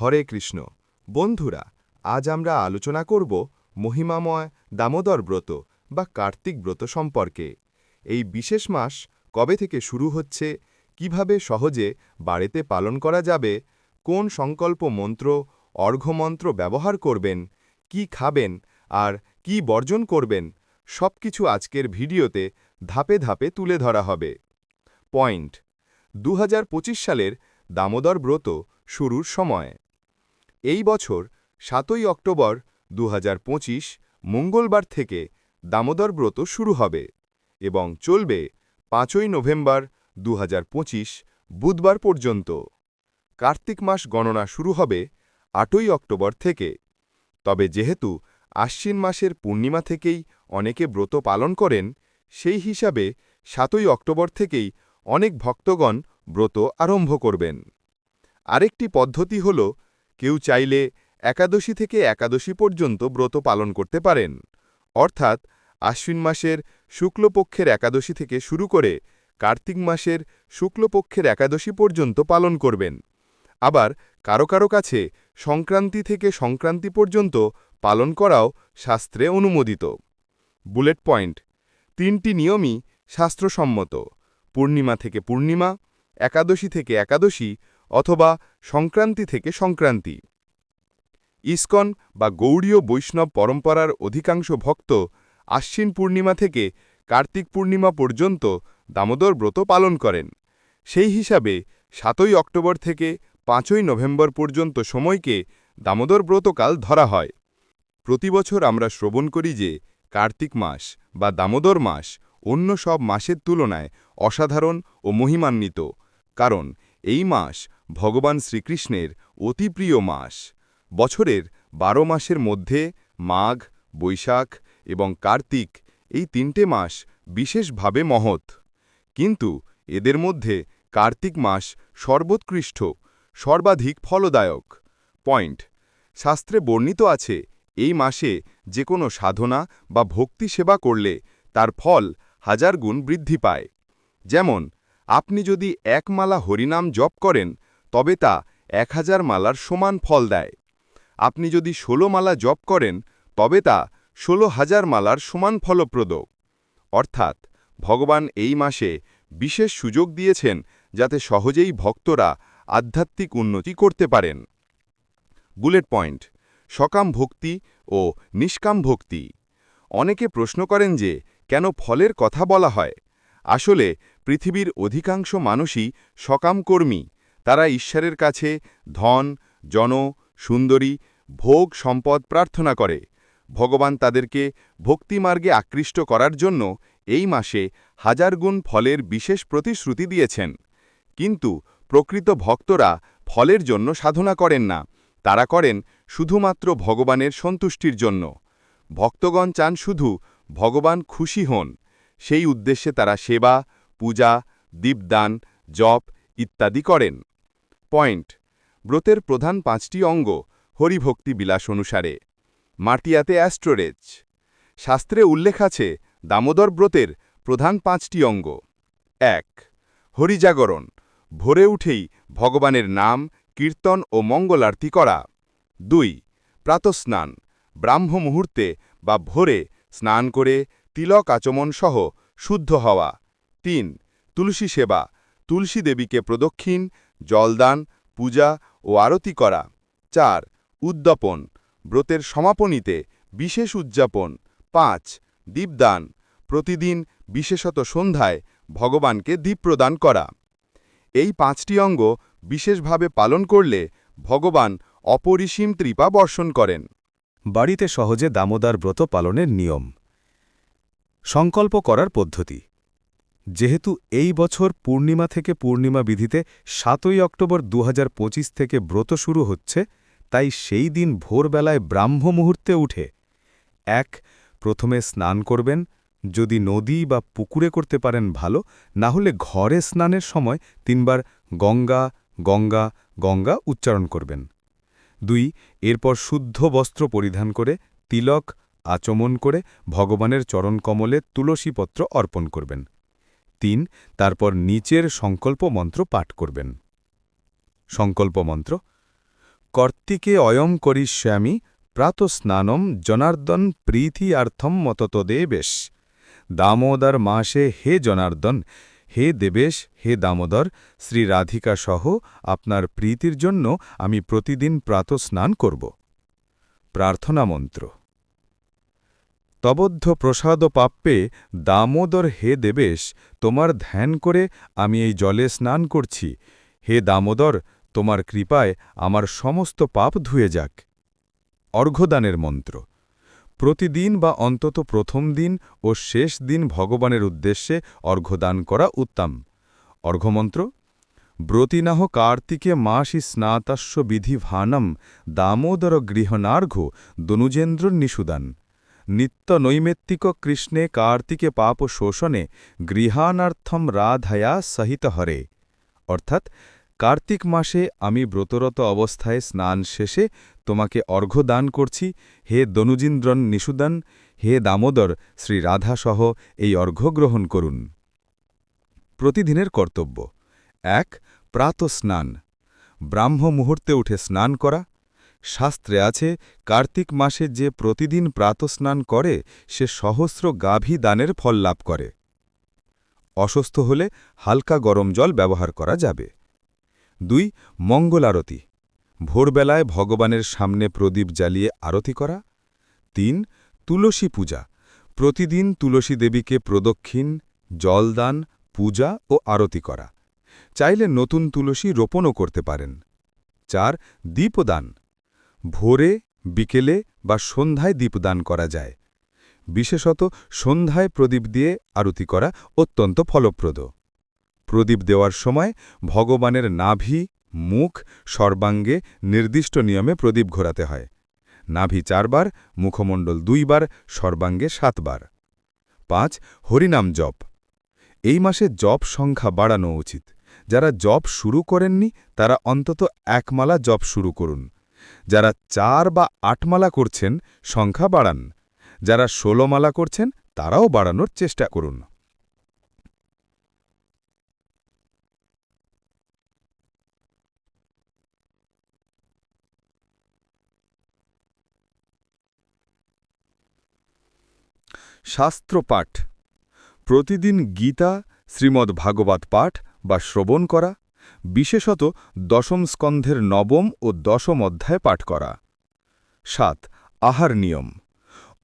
হরে কৃষ্ণ। বন্ধুরা, আজ আমরা আলোচনা করব মহিমাময় দামোদর ব্রত বা কার্তিক ব্রত সম্পর্কে। এই বিশেষ মাস কবে থেকে শুরু হচ্ছে, কীভাবে সহজে বাড়িতে পালন করা যাবে, কোন সংকল্প মন্ত্র অর্ঘ্যমন্ত্র ব্যবহার করবেন, কি খাবেন, আর কি বর্জন করবেন, সবকিছু আজকের ভিডিওতে ধাপে ধাপে তুলে ধরা হবে। পয়েন্ট। দু হাজার পঁচিশ সালের দামোদর ব্রত শুরুর সময়। এই বছর সাতই অক্টোবর দু হাজার পঁচিশ মঙ্গলবার থেকে দামোদর ব্রত শুরু হবে এবং চলবে পাঁচই নভেম্বর দু হাজার পঁচিশ বুধবার পর্যন্ত। কার্তিক মাস গণনা শুরু হবে আটই অক্টোবর থেকে। তবে যেহেতু আশ্বিন মাসের পূর্ণিমা থেকেই অনেকে ব্রত পালন করেন, সেই হিসাবে সাতই অক্টোবর থেকেই অনেক ভক্তগণ ব্রত আরম্ভ করবেন। আরেকটি পদ্ধতি হল কেউ চাইলে একাদশী থেকে একাদশী পর্যন্ত ব্রত পালন করতে পারেন। অর্থাৎ আশ্বিন মাসের শুক্লপক্ষের একাদশী থেকে শুরু করে কার্তিক মাসের শুক্লপক্ষের একাদশী পর্যন্ত পালন করবেন। আবার কারও কারও কাছে সংক্রান্তি থেকে সংক্রান্তি পর্যন্ত পালন করাও শাস্ত্রে অনুমোদিত। বুলেট পয়েন্ট, তিনটি নিয়মই শাস্ত্রসম্মত। পূর্ণিমা থেকে পূর্ণিমা, একাদশী থেকে একাদশী অথবা সংক্রান্তি থেকে সংক্রান্তি। ইস্কন বা গৌড়ীয় বৈষ্ণব পরম্পরার অধিকাংশ ভক্ত আশ্বিন পূর্ণিমা থেকে কার্তিক পূর্ণিমা পর্যন্ত দামোদর ব্রত পালন করেন। সেই হিসাবে সাতই অক্টোবর থেকে পাঁচই নভেম্বর পর্যন্ত সময়কে দামোদর ব্রতকাল ধরা হয়। প্রতিবছর আমরা শ্রবণ করি যে কার্তিক মাস বা দামোদর মাস অন্য সব মাসের তুলনায় অসাধারণ ও মহিমান্বিত। কারণ এই মাস ভগবান শ্রীকৃষ্ণের অতি প্রিয় মাস। বছরের বারো মাসের মধ্যে মাঘ, বৈশাখ এবং কার্তিক এই তিনটে মাস বিশেষভাবে মহৎ। কিন্তু এদের মধ্যে কার্তিক মাস সর্বোৎকৃষ্ট, সর্বাধিক ফলদায়ক। পয়েন্ট। শাস্ত্রে বর্ণিত আছে, এই মাসে যে কোনো সাধনা বা ভক্তি সেবা করলে তার ফল হাজার গুণ বৃদ্ধি পায়। যেমন আপনি যদি এক মালা হরিনাম জপ করেন, তবে তা এক হাজার মালার সমান ফল দেয়। আপনি যদি ষোলো মালা জপ করেন, তবে তা ষোলো হাজার মালার সমান ফলপ্রদ। অর্থাৎ, ভগবান এই মাসে বিশেষ সুযোগ দিয়েছেন যাতে সহজেই ভক্তরা আধ্যাত্মিক উন্নতি করতে পারেন। বুলেট পয়েন্ট, সকাম ভক্তি ও নিষ্কাম ভক্তি। অনেকে প্রশ্ন করেন যে, কেন ফলের কথা বলা হয়? আসলে পৃথিবীর অধিকাংশ মানুষই সকাম কর্মী। তারা ঈশ্বরের কাছে ধন, জন, সুন্দরী, ভোগ, সম্পদ প্রার্থনা করে। ভগবান তাদেরকে ভক্তিমার্গে আকৃষ্ট করার জন্য এই মাসে হাজার গুণ ফলের বিশেষ প্রতিশ্রুতি দিয়েছেন। কিন্তু প্রকৃত ভক্তরা ফলের জন্য সাধনা করেন না। তারা করেন শুধুমাত্র ভগবানের সন্তুষ্টির জন্য। ভক্তগণ চান শুধু ভগবান খুশি হন। সেই উদ্দেশ্যে তারা সেবা, পূজা, দীপদান, জপ ইত্যাদি করেন। পয়েন্ট। ব্রতের প্রধান পাঁচটি অঙ্গ হরিভক্তি বিলাস অনুসারে। মাটিয়াতে অ্যাস্ট্রোরেজ। শাস্ত্রে উল্লেখ আছে দামোদর ব্রতের প্রধান পাঁচটি অঙ্গ। এক। হরিজাগরণ। ভোরে উঠেই ভগবানের নাম, কীর্তন ও মঙ্গলার্তি করা। দুই। প্রাতস্নান। ব্রাহ্ম মুহূর্তে বা ভোরে স্নান করে তিলক আচমন সহ শুদ্ধ হওয়া। তিন, তুলসী সেবা, তুলসী দেবীকে প্রদক্ষিণ, জলদান, পূজা ও আরতি করা। চার, উদ্যাপন, ব্রতের সমাপনীতে বিশেষ উদযাপন। পাঁচ, দীপদান, প্রতিদিন বিশেষত সন্ধ্যায় ভগবানকে দীপ প্রদান করা। এই পাঁচটি অঙ্গ বিশেষভাবে পালন করলে ভগবান অপরিসীম ত্রিপা বর্ষণ করেন। বাড়িতে সহজে দামোদার ব্রত পালনের নিয়ম। সংকল্প করার পদ্ধতি। যেহেতু এই বছর পূর্ণিমা থেকে পূর্ণিমা বিধিতে সাতই অক্টোবর দু হাজার পঁচিশ থেকে ব্রত শুরু হচ্ছে, তাই সেই দিন ভোরবেলায় ব্রাহ্ম মুহূর্তে উঠে এক, প্রথমে স্নান করবেন, যদি নদী বা পুকুরে করতে পারেন ভালো, না হলে ঘরে স্নানের সময় তিনবার গঙ্গা গঙ্গা গঙ্গা উচ্চারণ করবেন। দুই, এরপর শুদ্ধ বস্ত্র পরিধান করে তিলক আচমন করে ভগবানের চরণকমলে তুলসীপত্র অর্পণ করবেন। তিন, তারপর নিচের সংকল্প মন্ত্র পাঠ করবেন। সংকল্প মন্ত্র কর্তিকে অয়ম করিষ্যামি প্রাতস্নানম জনার্দন প্রীতিয়ার্থম মতত দেবেশ দামোদর মাসে হে জনার্দন, হে দেবেশ, হে দামোদর, শ্রী রাধিকা সহ আপনার প্রীতির জন্য আমি প্রতিদিন প্রাতস্নান করব। প্রার্থনা মন্ত্র তবদ্ধ প্রসাদ পাপ্পে, দামোদর হে দেবেশ, তোমার ধ্যান করে আমি এই জলে স্নান করছি। হে দামোদর, তোমার কৃপায় আমার সমস্ত পাপ ধুয়ে যাক। অর্ঘ্যদানের মন্ত্র। প্রতিদিন বা অন্তত প্রথম দিন ও শেষ দিন ভগবানের উদ্দেশ্যে অর্ঘ্যদান করা উত্তম। অর্ঘ্যমন্ত্র। ব্রতিনাহ কার্তিকে মাসি স্নাতাস্য বিধি ভানম দামোদর গৃহনার্ঘ দনুজেন্দ্র নিষুদান। নিত্য নৈমিত্তিক কৃষ্ণে কার্তিকে পাপ শোষণে গৃহানার্থম রাধায়া সহিত হরে। অর্থাৎ, কার্তিক মাসে আমি ব্রতরত অবস্থায় স্নান শেষে তোমাকে অর্ঘ্য দান করছি। হে দনুজিন্দ্রন নিষুদান হে দামোদর, শ্রী রাধাসহ এই অর্ঘ্য গ্রহণ করুন। প্রতিদিনের কর্তব্য। এক প্রাত স্নান ব্রাহ্ম মুহূর্তে উঠে স্নান করা। শাস্ত্রে আছে, কার্তিক মাসে যে প্রতিদিন প্রাতস্নান করে, সে সহস্র গাভী দানের ফল লাভ করে। অসুস্থ হলে হালকা গরম জল ব্যবহার করা যাবে। দুই মঙ্গল আরতি ভোরবেলায় ভগবানের সামনে প্রদীপ জ্বালিয়ে আরতি করা। তিন, তুলসী পূজা। প্রতিদিন তুলসী দেবীকে প্রদক্ষিণ, জলদান, পূজা ও আরতি করা। চাইলে নতুন তুলসী রোপণও করতে পারেন। চার, দীপদান। ভোরে, বিকেলে বা সন্ধ্যায় দীপদান করা যায়। বিশেষত সন্ধ্যায় প্রদীপ দিয়ে আরতি করা অত্যন্ত ফলপ্রদ। প্রদীপ দেওয়ার সময় ভগবানের নাভি, মুখ, সর্বাঙ্গে নির্দিষ্ট নিয়মে প্রদীপ ঘোরাতে হয়। নাভি চারবার, মুখমণ্ডল দুইবার, সর্বাঙ্গে সাতবার। পাঁচ, হরিনাম জপ। এই মাসে জপ সংখ্যা বাড়ানো উচিত। যারা জপ শুরু করেননি, তারা অন্তত একমালা জপ শুরু করুন। যারা চার বা আটমালা করছেন, সংখ্যা বাড়ান। যারা মালা করছেন, তারাও বাড়ানোর চেষ্টা করুন। শাস্ত্রপাঠ প্রতিদিন গীতা, শ্রীমদ্ ভাগবত পাঠ বা শ্রবণ করা বিশেষত দশম স্কন্ধের নবম ও দশম অধ্যায় পাঠ করা। সাত, আহার নিয়ম।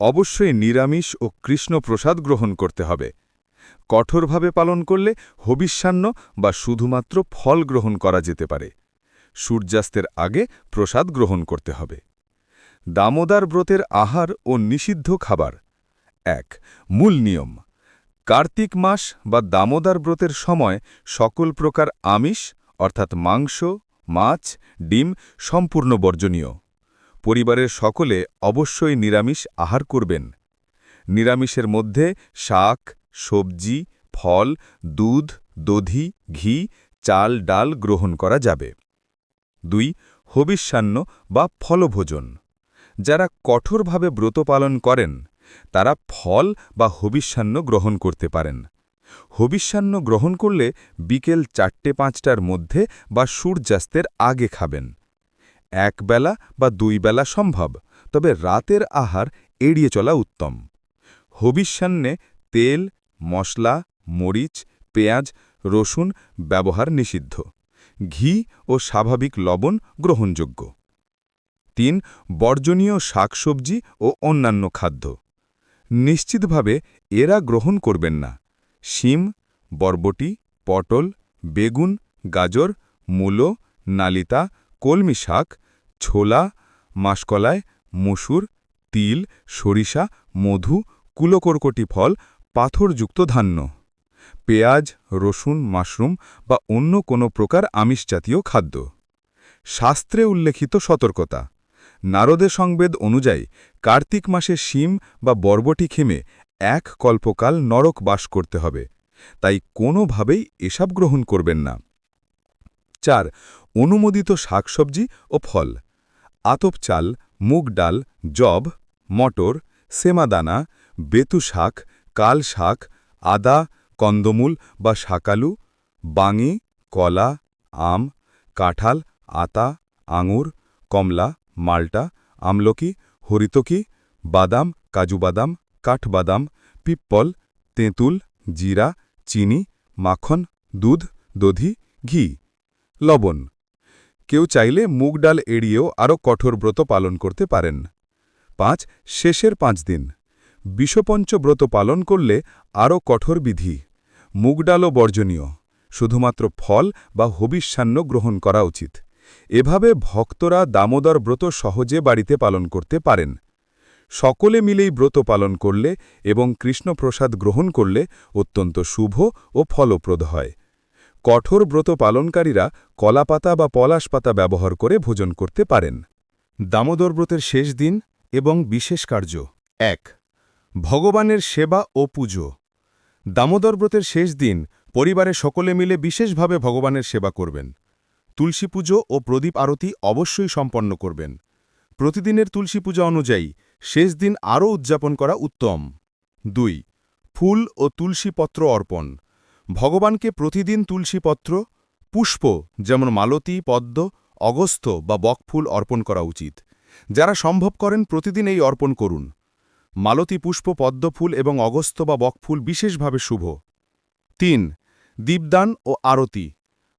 অবশ্যই নিরামিষ ও কৃষ্ণ প্রসাদ গ্রহণ করতে হবে। কঠোরভাবে পালন করলে হবিষ্যান্ন বা শুধুমাত্র ফল গ্রহণ করা যেতে পারে। সূর্যাস্তের আগে প্রসাদ গ্রহণ করতে হবে। দামোদার ব্রতের আহার ও নিষিদ্ধ খাবার। এক, মূল নিয়ম। কার্তিক মাস বা দামোদার ব্রতের সময় সকল প্রকার আমিষ, অর্থাৎ মাংস, মাছ, ডিম সম্পূর্ণ বর্জনীয়। পরিবারের সকলে অবশ্যই নিরামিষ আহার করবেন। নিরামিষের মধ্যে শাক, সবজি, ফল, দুধ, দধি, ঘি, চাল, ডাল গ্রহণ করা যাবে। দুই, হবিষ্যান্ন বা ফলভোজন। যারা কঠোরভাবে ব্রত পালন করেন তারা ফল বা হবিষ্যান্ন গ্রহণ করতে পারেন। হবিষ্যান্ন গ্রহণ করলে বিকেল চারটে পাঁচটার মধ্যে বা সূর্যাস্তের আগে খাবেন। এক বেলা বা দুই বেলা সম্ভব, তবে রাতের আহার এড়িয়ে চলা উত্তম। হবিষ্যান্নে তেল, মশলা, মরিচ, পেঁয়াজ, রসুন ব্যবহার নিষিদ্ধ। ঘি ও স্বাভাবিক লবণ গ্রহণযোগ্য। তিন, বর্জনীয় শাকসবজি ও অন্যান্য খাদ্য। নিশ্চিতভাবে এরা গ্রহণ করবেন না। শিম, বরবটি, পটল, বেগুন, গাজর, মূলো, নালিতা, কলমি শাক, ছোলা মাসকলায় মসুর, তিল, সরিষা, মধু, কুলোকর্কটি ফল, পাথরযুক্ত ধান্য। পেঁয়াজ, রসুন, মাশরুম বা অন্য কোনো প্রকার আমিষজাতীয় খাদ্য। শাস্ত্রে উল্লেখিত সতর্কতা। নারদে সংবেদ অনুযায়ী কার্তিক মাসে শিম বা বরবটি খেমে এক কল্পকাল নরক বাস করতে হবে। তাই কোনোভাবেই এসব গ্রহণ করবেন না। চার, অনুমোদিত শাকসবজি ও ফল। আতপ চাল, মুগ ডাল জব মটর, সেমাদানা, বেতু শাক, কাল শাক, আদা, কন্দমূল বা শাকালু, বাঙি, কলা, আম, কাঁঠাল, আতা, আঙুর, কমলা মাল্টা, আমলকি, হরিতকি, বাদাম, কাজু বাদাম কাঠবাদাম পিপ্পল, তেঁতুল, জিরা, চিনি, মাখন, দুধ, দধি, ঘি। লবণ। কেউ চাইলে মুগ ডাল এড়িয়েও আরও কঠোর ব্রত পালন করতে পারেন। পাঁচ, শেষের পাঁচ দিন। বিষপঞ্চ ব্রত পালন করলে আরও কঠোর বিধি। মুগ ডালও বর্জনীয়। শুধুমাত্র ফল বা হবিষ্যান্ন গ্রহণ করা উচিত। এভাবে ভক্তরা দামোদর ব্রত সহজে বাড়িতে পালন করতে পারেন। সকলে মিলেই ব্রত পালন করলে এবং কৃষ্ণপ্রসাদ গ্রহণ করলে অত্যন্ত শুভ ও ফলপ্রদ হয়। কঠোর ব্রত পালনকারীরা কলাপাতা বা পলাশ পাতা ব্যবহার করে ভোজন করতে পারেন। দামোদর ব্রতের শেষ দিন এবং বিশেষ কার্য এক, ভগবানের সেবা ও পুজো। দামোদর ব্রতের শেষ দিন পরিবারে সকলে মিলে বিশেষভাবে ভগবানের সেবা করবেন। তুলসী পুজো ও প্রদীপ আরতি অবশ্যই সম্পন্ন করবেন। প্রতিদিনের তুলসী পূজা অনুযায়ী শেষ দিন আরও উদযাপন করা উত্তম। দুই, ফুল ও তুলসী পত্র অর্পণ। ভগবানকে প্রতিদিন তুলসী পত্র, পুষ্প যেমন মালতী, পদ্ম অগস্থ বা বকফুল অর্পণ করা উচিত। যারা সম্ভব করেন প্রতিদিন এই অর্পণ করুন। মালতী পুষ্প, পদ্মফুল এবং অগস্ত বা বকফুল বিশেষভাবে শুভ। তিন, দীপদান ও আরতি।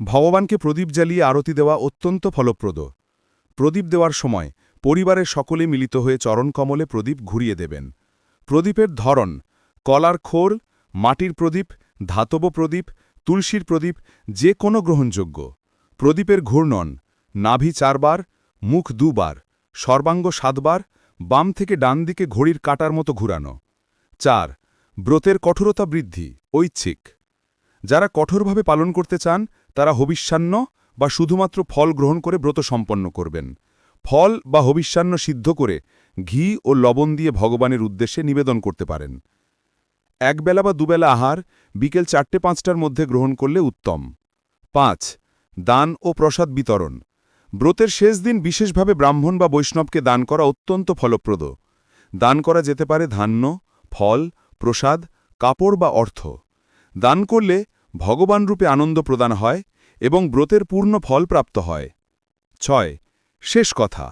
ভগবানকে প্রদীপ জ্বালিয়ে আরতি দেওয়া অত্যন্ত ফলপ্রদ। প্রদীপ দেওয়ার সময় পরিবারের সকলে মিলিত হয়ে চরণকমলে প্রদীপ ঘুরিয়ে দেবেন। প্রদীপের ধরন, কলার খোর মাটির প্রদীপ, ধাতব প্রদীপ, তুলসীর প্রদীপ, যে কোনো গ্রহণযোগ্য। প্রদীপের ঘূর্ণন, নাভি চারবার, মুখ দুবার, সর্বাঙ্গ সাতবার, বাম থেকে ডান দিকে ঘড়ির কাটার মতো ঘুরানো। চার, ব্রতের কঠোরতা বৃদ্ধি, ঐচ্ছিক। যারা কঠোরভাবে পালন করতে চান তারা হবিষ্যান্ন বা শুধুমাত্র ফল গ্রহণ করে ব্রত সম্পন্ন করবেন। ফল বা হবিষ্যান্ন সিদ্ধ করে ঘি ও লবণ দিয়ে ভগবানের উদ্দেশ্যে নিবেদন করতে পারেন। একবেলা বা দুবেলা আহার বিকেল চারটে পাঁচটার মধ্যে গ্রহণ করলে উত্তম। পাঁচ, দান ও প্রসাদ বিতরণ। ব্রতের শেষ দিন বিশেষভাবে ব্রাহ্মণ বা বৈষ্ণবকে দান করা অত্যন্ত ফলপ্রদ। দান করা যেতে পারে ধান্য, ফল, প্রসাদ, কাপড় বা অর্থ। দান করলে ভগবান রূপে আনন্দ প্রদান হয় এবং ব্রতের পূর্ণ ফল প্রাপ্ত হয়। ছয়, শেষ কথা।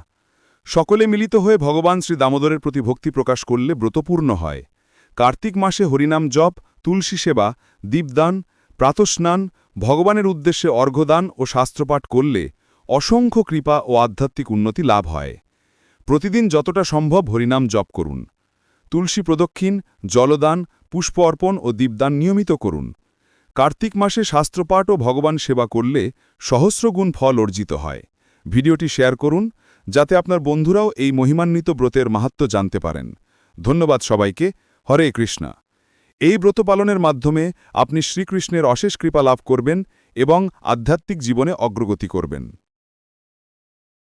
সকলে মিলিত হয়ে ভগবান শ্রী দামোদরের প্রতি ভক্তি প্রকাশ করলে ব্রতপূর্ণ হয়। কার্তিক মাসে হরিনাম জপ, তুলসী সেবা, দীপদান, প্রাতস্নান, ভগবানের উদ্দেশ্যে অর্ঘ্যদান ও শাস্ত্রপাঠ করলে অসংখ্য কৃপা ও আধ্যাত্মিক উন্নতি লাভ হয়। প্রতিদিন যতটা সম্ভব হরিনাম জপ করুন। তুলসী প্রদক্ষিণ, জলদান, পুষ্প অর্পণ ও দীপদান নিয়মিত করুন। কার্তিক মাসে শাস্ত্রপাঠ ও ভগবান সেবা করলে সহস্রগুণ ফল অর্জিত হয়। ভিডিওটি শেয়ার করুন, যাতে আপনার বন্ধুরাও এই মহিমান্বিত ব্রতের মাহাত্ম জানতে পারেন। ধন্যবাদ সবাইকে, হরে কৃষ্ণা। এই ব্রত পালনের মাধ্যমে আপনি শ্রীকৃষ্ণের অশেষ কৃপা লাভ করবেন এবং আধ্যাত্মিক জীবনে অগ্রগতি করবেন।